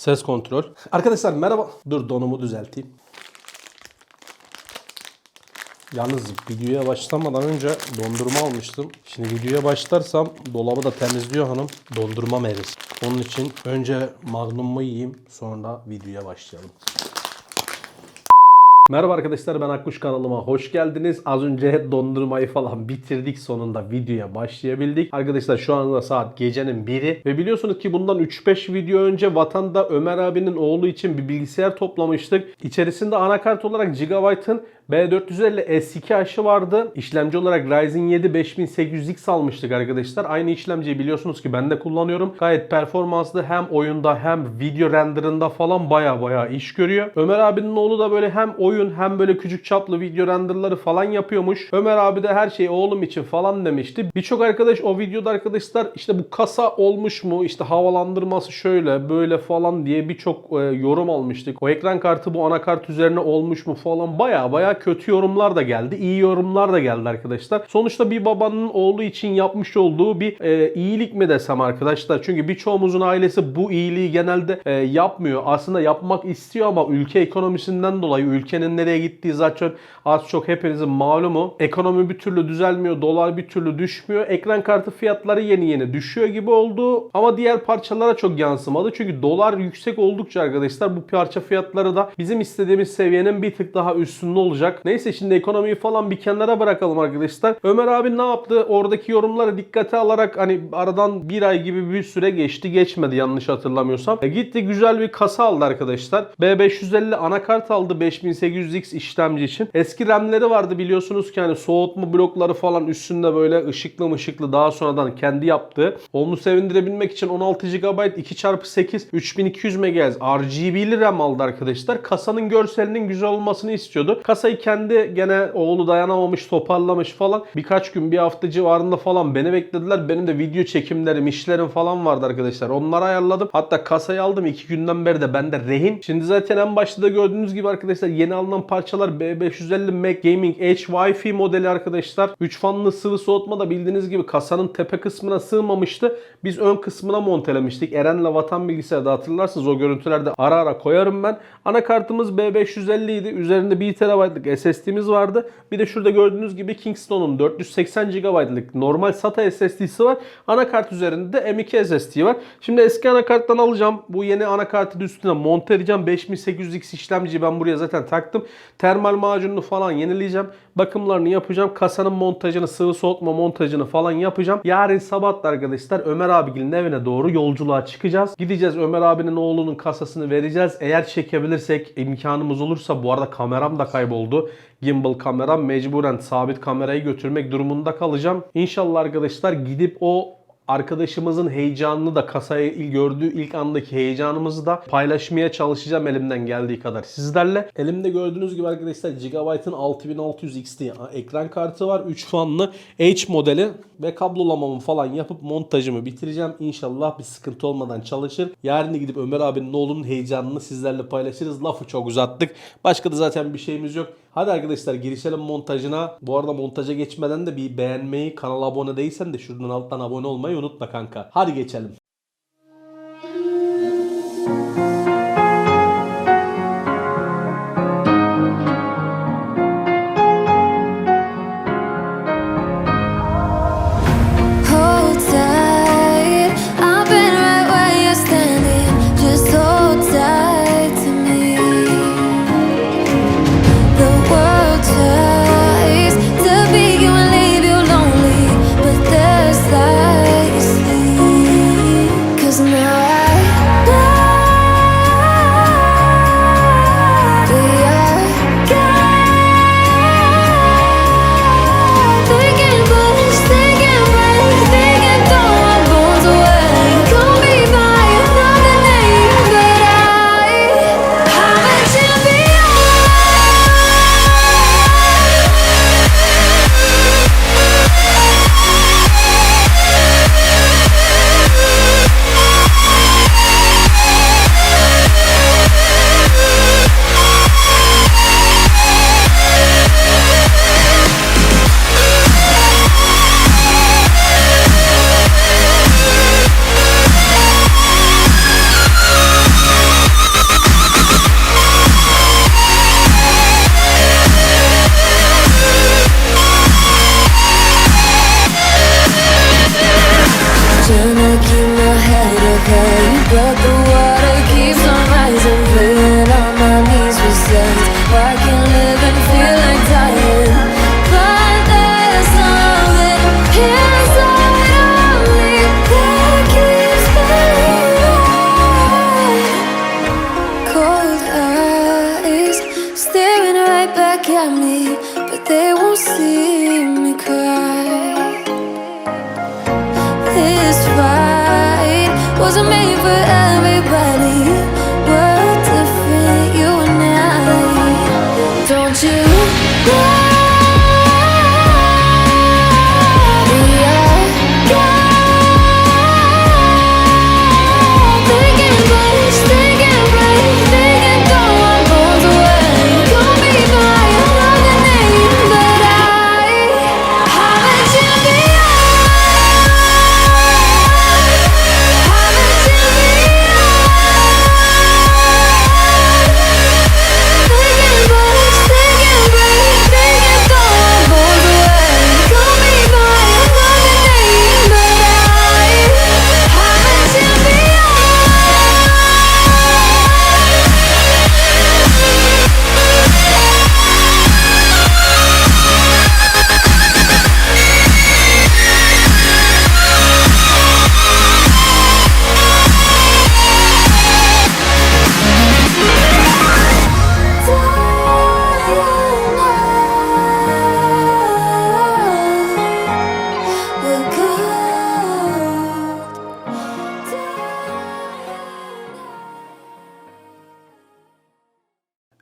Ses kontrol. Arkadaşlar merhaba. Dur donumu düzelteyim. Yalnız videoya başlamadan önce dondurma almıştım. Şimdi videoya başlarsam dolabı da temizliyor hanım. Dondurma meriz. Onun için önce magnumu yiyeyim sonra videoya başlayalım. Merhaba arkadaşlar ben Akkuş kanalıma hoş geldiniz. Az önce dondurmayı falan bitirdik sonunda videoya başlayabildik. Arkadaşlar şu anda saat gecenin biri ve biliyorsunuz ki bundan 3-5 video önce vatanda Ömer abinin oğlu için bir bilgisayar toplamıştık. İçerisinde anakart olarak Gigabyte'ın B450 S2H'ı vardı. İşlemci olarak Ryzen 7 5800X almıştık arkadaşlar. Aynı işlemciyi biliyorsunuz ki ben de kullanıyorum. Gayet performanslı hem oyunda hem video renderında falan baya baya iş görüyor. Ömer abinin oğlu da böyle hem oyun hem böyle küçük çaplı video renderları falan yapıyormuş. Ömer abi de her şey oğlum için falan demişti. Birçok arkadaş o videoda arkadaşlar işte bu kasa olmuş mu işte havalandırması şöyle böyle falan diye birçok e, yorum almıştık. O ekran kartı bu anakart üzerine olmuş mu falan baya baya kötü yorumlar da geldi. iyi yorumlar da geldi arkadaşlar. Sonuçta bir babanın oğlu için yapmış olduğu bir e, iyilik mi desem arkadaşlar. Çünkü birçoğumuzun ailesi bu iyiliği genelde e, yapmıyor. Aslında yapmak istiyor ama ülke ekonomisinden dolayı ülkenin nereye gittiği zaten az çok hepinizin malumu. Ekonomi bir türlü düzelmiyor. Dolar bir türlü düşmüyor. Ekran kartı fiyatları yeni yeni düşüyor gibi oldu. Ama diğer parçalara çok yansımadı. Çünkü dolar yüksek oldukça arkadaşlar bu parça fiyatları da bizim istediğimiz seviyenin bir tık daha üstünde olacak. Neyse şimdi ekonomiyi falan bir kenara bırakalım arkadaşlar. Ömer abi ne yaptı? Oradaki yorumları dikkate alarak hani aradan bir ay gibi bir süre geçti. Geçmedi yanlış hatırlamıyorsam. E, gitti güzel bir kasa aldı arkadaşlar. B550 anakart aldı 5800X işlemci için. Eski RAM'leri vardı biliyorsunuz ki hani soğutma blokları falan üstünde böyle ışıklı mışıklı daha sonradan kendi yaptığı. Onu sevindirebilmek için 16 GB 2x8 3200 MHz RGB'li RAM aldı arkadaşlar. Kasanın görselinin güzel olmasını istiyordu. Kasayı kendi gene oğlu dayanamamış toparlamış falan. Birkaç gün bir hafta civarında falan beni beklediler. Benim de video çekimlerim işlerim falan vardı arkadaşlar. Onları ayarladım. Hatta kasayı aldım. iki günden beri de bende rehin. Şimdi zaten en başta da gördüğünüz gibi arkadaşlar yeni alınan parçalar B550 Mac Gaming Edge Wi-Fi modeli arkadaşlar. 3 fanlı sıvı soğutma da bildiğiniz gibi kasanın tepe kısmına sığmamıştı. Biz ön kısmına montelemiştik. Eren'le Vatan Bilgisayar'da hatırlarsınız o görüntülerde ara ara koyarım ben. Anakartımız B550 idi. Üzerinde 1 TB'lık SSD'miz vardı. Bir de şurada gördüğünüz gibi Kingston'un 480 GB'lık normal SATA SSD'si var. Anakart üzerinde de M2 SSD var. Şimdi eski anakarttan alacağım. Bu yeni anakartın üstüne monte edeceğim. 5800X işlemciyi ben buraya zaten taktım. Termal macununu falan yenileyeceğim. Bakımlarını yapacağım. Kasanın montajını, sıvı soğutma montajını falan yapacağım. Yarın sabah da arkadaşlar Ömer abinin evine doğru yolculuğa çıkacağız. Gideceğiz Ömer abinin oğlunun kasasını vereceğiz. Eğer çekebilirsek imkanımız olursa bu arada kameram da kayboldu. Gimbal kameram mecburen sabit kamerayı götürmek durumunda kalacağım. İnşallah arkadaşlar gidip o arkadaşımızın heyecanını da kasayı il gördüğü ilk andaki heyecanımızı da paylaşmaya çalışacağım elimden geldiği kadar sizlerle. Elimde gördüğünüz gibi arkadaşlar Gigabyte'ın 6600 XT ekran kartı var. 3 fanlı H modeli ve kablolamamı falan yapıp montajımı bitireceğim. İnşallah bir sıkıntı olmadan çalışır. Yarın gidip Ömer abinin oğlunun heyecanını sizlerle paylaşırız. Lafı çok uzattık. Başka da zaten bir şeyimiz yok. Hadi arkadaşlar girişelim montajına. Bu arada montaja geçmeden de bir beğenmeyi, kanala abone değilsen de şuradan alttan abone olmayı unutma kanka. Hadi geçelim. to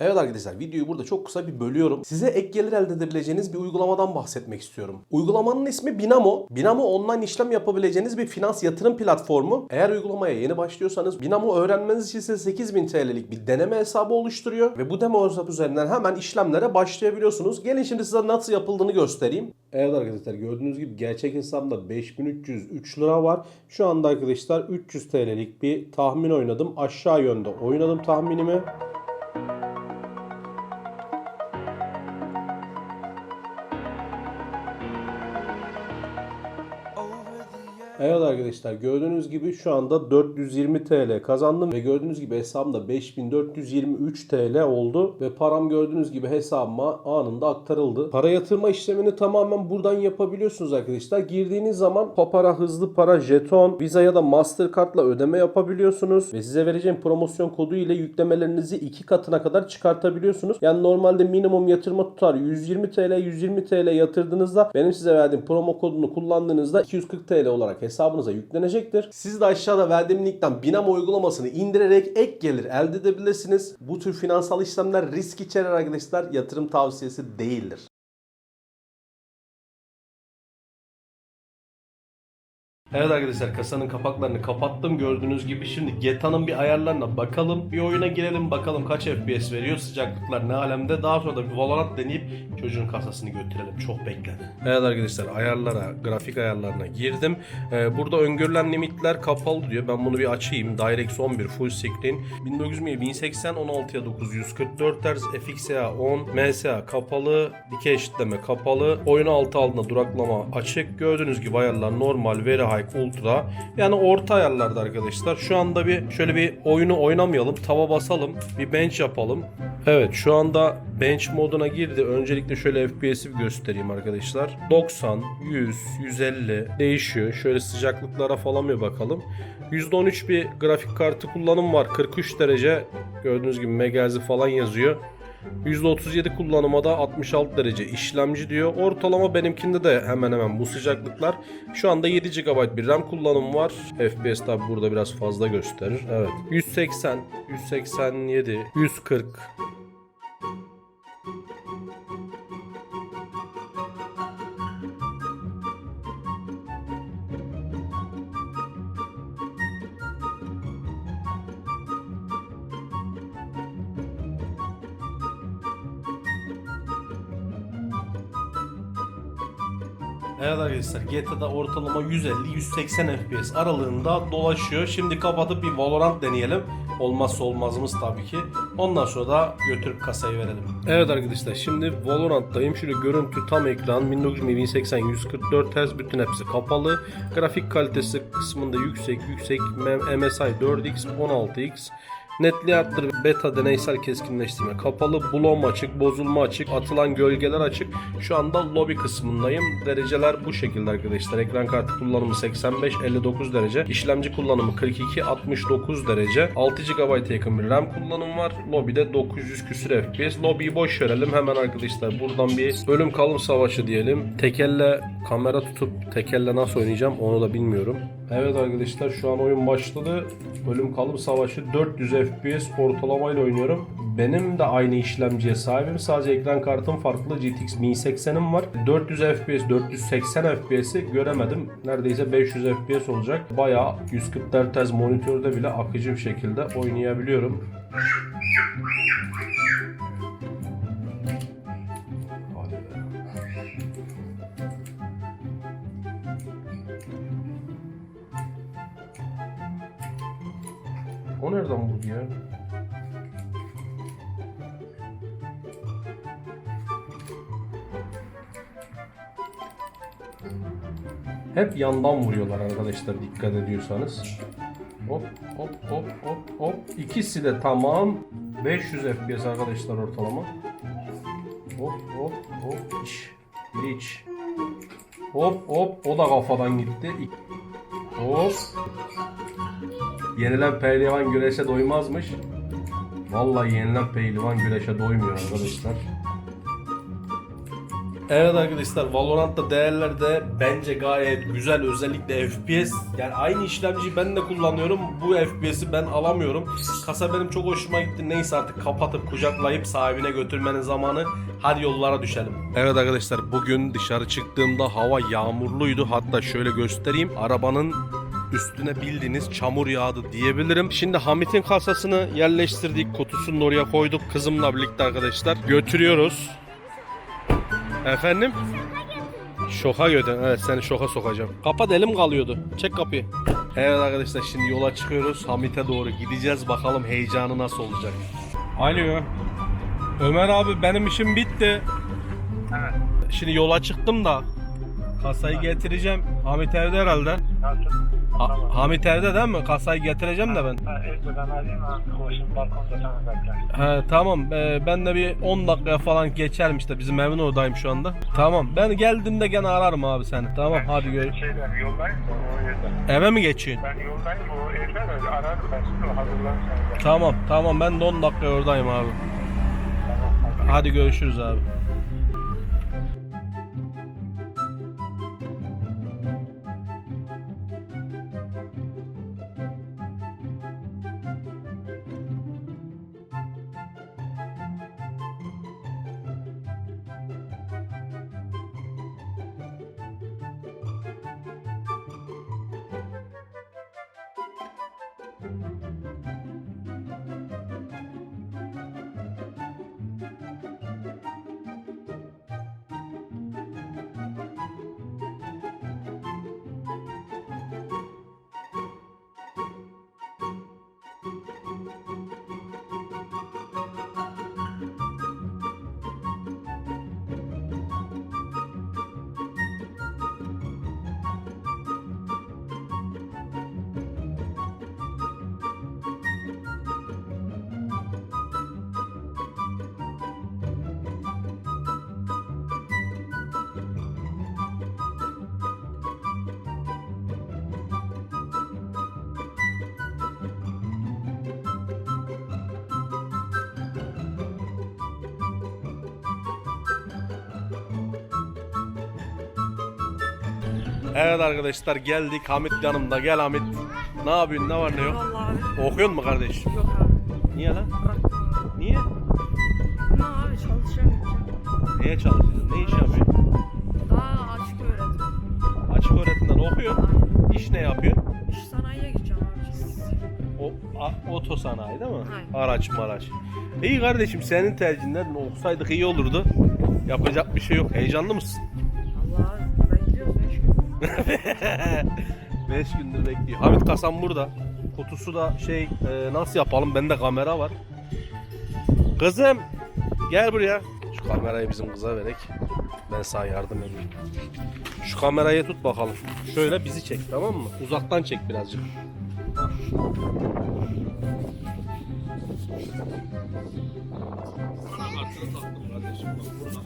Evet arkadaşlar videoyu burada çok kısa bir bölüyorum. Size ek gelir elde edebileceğiniz bir uygulamadan bahsetmek istiyorum. Uygulamanın ismi Binamo. Binamo online işlem yapabileceğiniz bir finans yatırım platformu. Eğer uygulamaya yeni başlıyorsanız Binamo öğrenmeniz için size 8000 TL'lik bir deneme hesabı oluşturuyor ve bu demo hesabı üzerinden hemen işlemlere başlayabiliyorsunuz. Gelin şimdi size nasıl yapıldığını göstereyim. Evet arkadaşlar gördüğünüz gibi gerçek hesabımda 5303 lira var. Şu anda arkadaşlar 300 TL'lik bir tahmin oynadım. Aşağı yönde oynadım tahminimi. Evet arkadaşlar gördüğünüz gibi şu anda 420 TL kazandım ve gördüğünüz gibi hesabımda 5423 TL oldu ve param gördüğünüz gibi hesabıma anında aktarıldı. Para yatırma işlemini tamamen buradan yapabiliyorsunuz arkadaşlar. Girdiğiniz zaman Papara hızlı para jeton, Visa ya da Mastercard'la ödeme yapabiliyorsunuz ve size vereceğim promosyon kodu ile yüklemelerinizi iki katına kadar çıkartabiliyorsunuz. Yani normalde minimum yatırma tutar 120 TL 120 TL yatırdığınızda benim size verdiğim promo kodunu kullandığınızda 240 TL olarak hesabınıza yüklenecektir. Siz de aşağıda verdiğim linkten Binamo uygulamasını indirerek ek gelir elde edebilirsiniz. Bu tür finansal işlemler risk içerir arkadaşlar. Yatırım tavsiyesi değildir. Evet arkadaşlar kasanın kapaklarını kapattım. Gördüğünüz gibi şimdi GTA'nın bir ayarlarına bakalım. Bir oyuna girelim bakalım kaç FPS veriyor. Sıcaklıklar ne alemde. Daha sonra da bir Valorant deneyip çocuğun kasasını götürelim. Çok bekledi. Evet arkadaşlar ayarlara, grafik ayarlarına girdim. Ee, burada öngörülen limitler kapalı diyor. Ben bunu bir açayım. DirectX 11 full screen. 1920 1080 16'ya 944 Hz FXA 10 MSA kapalı. Dikey eşitleme kapalı. Oyun altı altında duraklama açık. Gördüğünüz gibi ayarlar normal, very high, ultra. Yani orta ayarlarda arkadaşlar. Şu anda bir şöyle bir oyunu oynamayalım. Tava basalım. Bir bench yapalım. Evet şu anda bench moduna girdi. Öncelikle şöyle FPS'i göstereyim arkadaşlar. 90, 100, 150 değişiyor. Şöyle sıcaklıklara falan bir bakalım. %13 bir grafik kartı kullanım var. 43 derece gördüğünüz gibi megahertz falan yazıyor. %37 kullanıma da 66 derece işlemci diyor. Ortalama benimkinde de hemen hemen bu sıcaklıklar. Şu anda 7 GB bir RAM kullanımı var. FPS tabi burada biraz fazla gösterir. Evet. 180, 187, 140, Arkadaşlar GTA'da ortalama 150-180 FPS aralığında dolaşıyor. Şimdi kapatıp bir Valorant deneyelim. Olmazsa olmazımız tabii ki. Ondan sonra da götürüp kasayı verelim. Evet arkadaşlar şimdi Valorant'tayım. Şöyle görüntü tam ekran 1920 1080 144 Hz bütün hepsi kapalı. Grafik kalitesi kısmında yüksek yüksek MSI 4X 16X Netliği arttır, beta deneysel keskinleştirme kapalı, bloom açık, bozulma açık, atılan gölgeler açık. Şu anda lobi kısmındayım. Dereceler bu şekilde arkadaşlar. Ekran kartı kullanımı 85-59 derece. işlemci kullanımı 42-69 derece. 6 GB'a yakın bir RAM kullanımı var. Lobide 900 küsür FPS. Lobiyi boş verelim. Hemen arkadaşlar buradan bir ölüm kalım savaşı diyelim. Tekelle kamera tutup tekelle nasıl oynayacağım onu da bilmiyorum. Evet arkadaşlar şu an oyun başladı. Ölüm kalım savaşı 400 FPS ortalamayla oynuyorum. Benim de aynı işlemciye sahibim. Sadece ekran kartım farklı. GTX 1080'im var. 400 FPS, 480 FPS'i göremedim. Neredeyse 500 FPS olacak. Bayağı 144 Hz monitörde bile akıcı bir şekilde oynayabiliyorum. O nereden vurdu ya? Hep yandan vuruyorlar arkadaşlar dikkat ediyorsanız. Hop hop hop hop hop. İkisi de tamam. 500 FPS arkadaşlar ortalama. Hop hop hop. İç. İç. Hop hop. O da kafadan gitti. Hop. Yenilen pehlivan güreşe doymazmış. Vallahi yenilen pehlivan güreşe doymuyor arkadaşlar. Evet arkadaşlar Valorant'ta değerler de bence gayet güzel özellikle FPS yani aynı işlemciyi ben de kullanıyorum bu FPS'i ben alamıyorum kasa benim çok hoşuma gitti neyse artık kapatıp kucaklayıp sahibine götürmenin zamanı hadi yollara düşelim. Evet arkadaşlar bugün dışarı çıktığımda hava yağmurluydu hatta şöyle göstereyim arabanın üstüne bildiğiniz çamur yağdı diyebilirim. Şimdi Hamit'in kasasını yerleştirdik kutusunu oraya koyduk kızımla birlikte arkadaşlar götürüyoruz. Efendim? Şoka götür. Evet seni şoka sokacağım. Kapat elim kalıyordu. Çek kapıyı. Evet arkadaşlar şimdi yola çıkıyoruz. Hamit'e doğru gideceğiz. Bakalım heyecanı nasıl olacak. Alo. Ömer abi benim işim bitti. Evet. Şimdi yola çıktım da kasayı getireceğim. Hamit evde herhalde. Nasıl? Ha- Hamit evde değil mi? Kasayı getireceğim de ben. Ha, ha. Koşun balkonda sana bekler. He tamam Ee, ben de bir 10 dakikaya falan geçerim işte bizim evin oradayım şu anda. Tamam ben geldiğimde gene ararım abi seni. Tamam hadi gör. Şeyden yoldayım o? Eve mi geçiyorsun? Ben yoldayım o evde de ararım ben şimdi o hazırlan sen de. Tamam tamam ben de 10 dakika oradayım abi. Tamam. Hadi görüşürüz abi. Evet arkadaşlar geldik Hamit yanımda gel Hamit. Ne yapıyorsun ne var ne yok? Vallahi abi. Okuyor mu kardeş? Yok abi. Niye lan? Niye? Ne abi çalışamayacağım. Neye çalışıyorsun? Ne iş yapıyorsun? Daha açık öğretim. Açık öğretimden okuyorsun. İş ne yapıyorsun? İş sanayiye gideceğim abi. O a- oto sanayi değil mi? Aynen. Araç maraç. İyi kardeşim senin tercihinden okusaydık iyi olurdu. Yapacak bir şey yok. Heyecanlı mısın? 5 gündür bekliyor. Hamit Kasan burada. Kutusu da şey e, nasıl yapalım? Bende kamera var. Kızım gel buraya. Şu kamerayı bizim kıza verek. Ben sana yardım edeyim. Şu kamerayı tut bakalım. Şöyle bizi çek tamam mı? Uzaktan çek birazcık. Anakartını taktım kardeşim bak burada.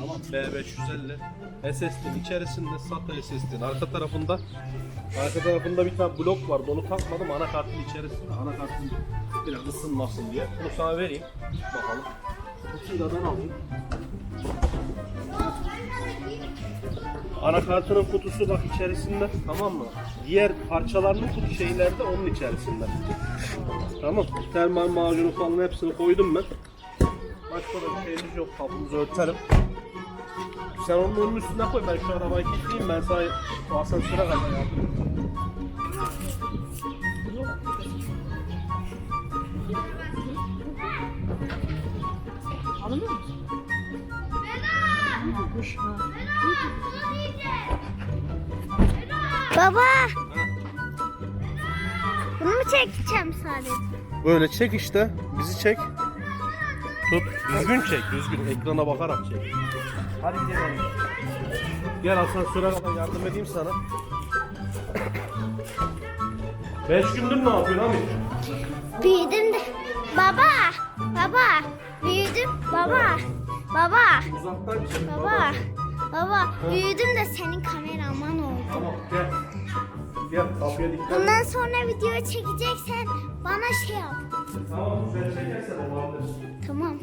Tamam B550 SSD'nin içerisinde SATA SSD'nin arka tarafında arka tarafında bir tane blok vardı onu takmadım anakartın içerisinde anakartın biraz ısınmasın diye bunu sana vereyim bakalım kutuyu da ben alayım Anakartının kutusu bak içerisinde tamam mı? Diğer parçalarının kutu şeyler de onun içerisinde. Tamam. Termal macunu falan hepsini koydum ben. Başka da bir şeyimiz yok. Kapımızı örtelim. Sen onun onun üstüne koy. Ben şu arabayı kilitleyeyim. Ben sana o asansöre kadar yardım edeyim. Anladın mı? Kuş. Baba. Bunu mu çekeceğim sadece? Böyle çek işte. Bizi çek. Tut. Düzgün çek. Düzgün. Ekrana bakarak çek. Hadi gidelim. Gel asansöre kadar yardım edeyim sana. Beş gündür ne yapıyorsun abi? Büyüdüm de. Baba. Baba. Büyüdüm. Baba. Baba. Uzaktan çek. Baba. Baba. Büyüdüm de senin kameraman oldum. Tamam gel. Gel kapıya dikkat et. Bundan sonra video çekeceksen bana şey yap. Tamam güzel çekersen olabilir. Tamam.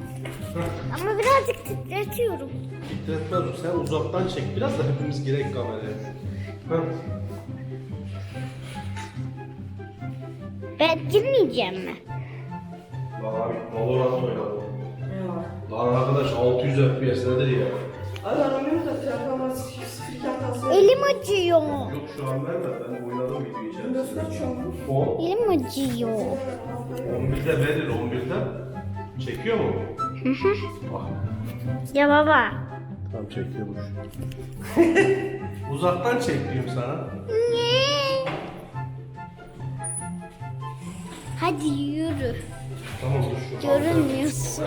Ama birazcık titretiyorum. Titretmez o. Sen uzaktan çek biraz da hepimiz girek kameraya. Heh. Ben girmeyeceğim mi? Lan abi Valorant oynadım. Ne var? Lan arkadaş 600 FPS nedir ya? Abi aramıyoruz da sıfır hatası. Elim acıyor. Yok şu an verme ben oynadım video içerisinde. kaç şu an? 10. Elim acıyor. 11'de verir 11'de. Çekiyor mu? Ah, Ya baba. tamam çekiyormuş. Uzaktan çek diyorum sana. Niye? Hadi yürü. Tamam dur şu. Görünmüyorsun.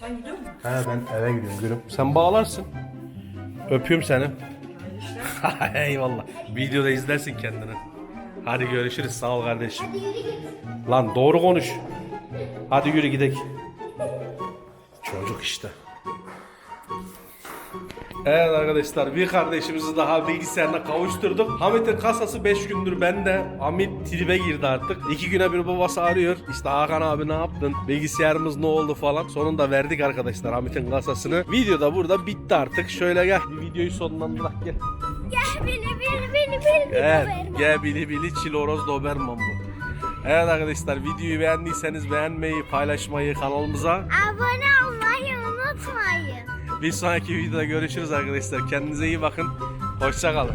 Sen gidiyor musun? He ben eve gidiyorum gülüm. Sen bağlarsın. Öpüyorum seni. Eyvallah. Videoda izlersin kendini. Hadi görüşürüz. Sağ ol kardeşim. Hadi yürü git. Lan doğru konuş. Hadi yürü gidelim. Çocuk işte. Evet arkadaşlar bir kardeşimizi daha bilgisayarına kavuşturduk. Hamit'in kasası 5 gündür bende. Hamit tribe girdi artık. 2 güne bir babası arıyor. İşte Hakan abi ne yaptın? Bilgisayarımız ne oldu falan. Sonunda verdik arkadaşlar Hamit'in kasasını. Video da burada bitti artık. Şöyle gel. Bir videoyu sonlandırak gel. Gel beni beni beni beni. Gel. beni. Gel bili bili çiloroz doberman bu. Evet arkadaşlar videoyu beğendiyseniz beğenmeyi, paylaşmayı kanalımıza. Abone olmayı unutmayın. Bir sonraki videoda görüşürüz arkadaşlar. Kendinize iyi bakın. Hoşça kalın.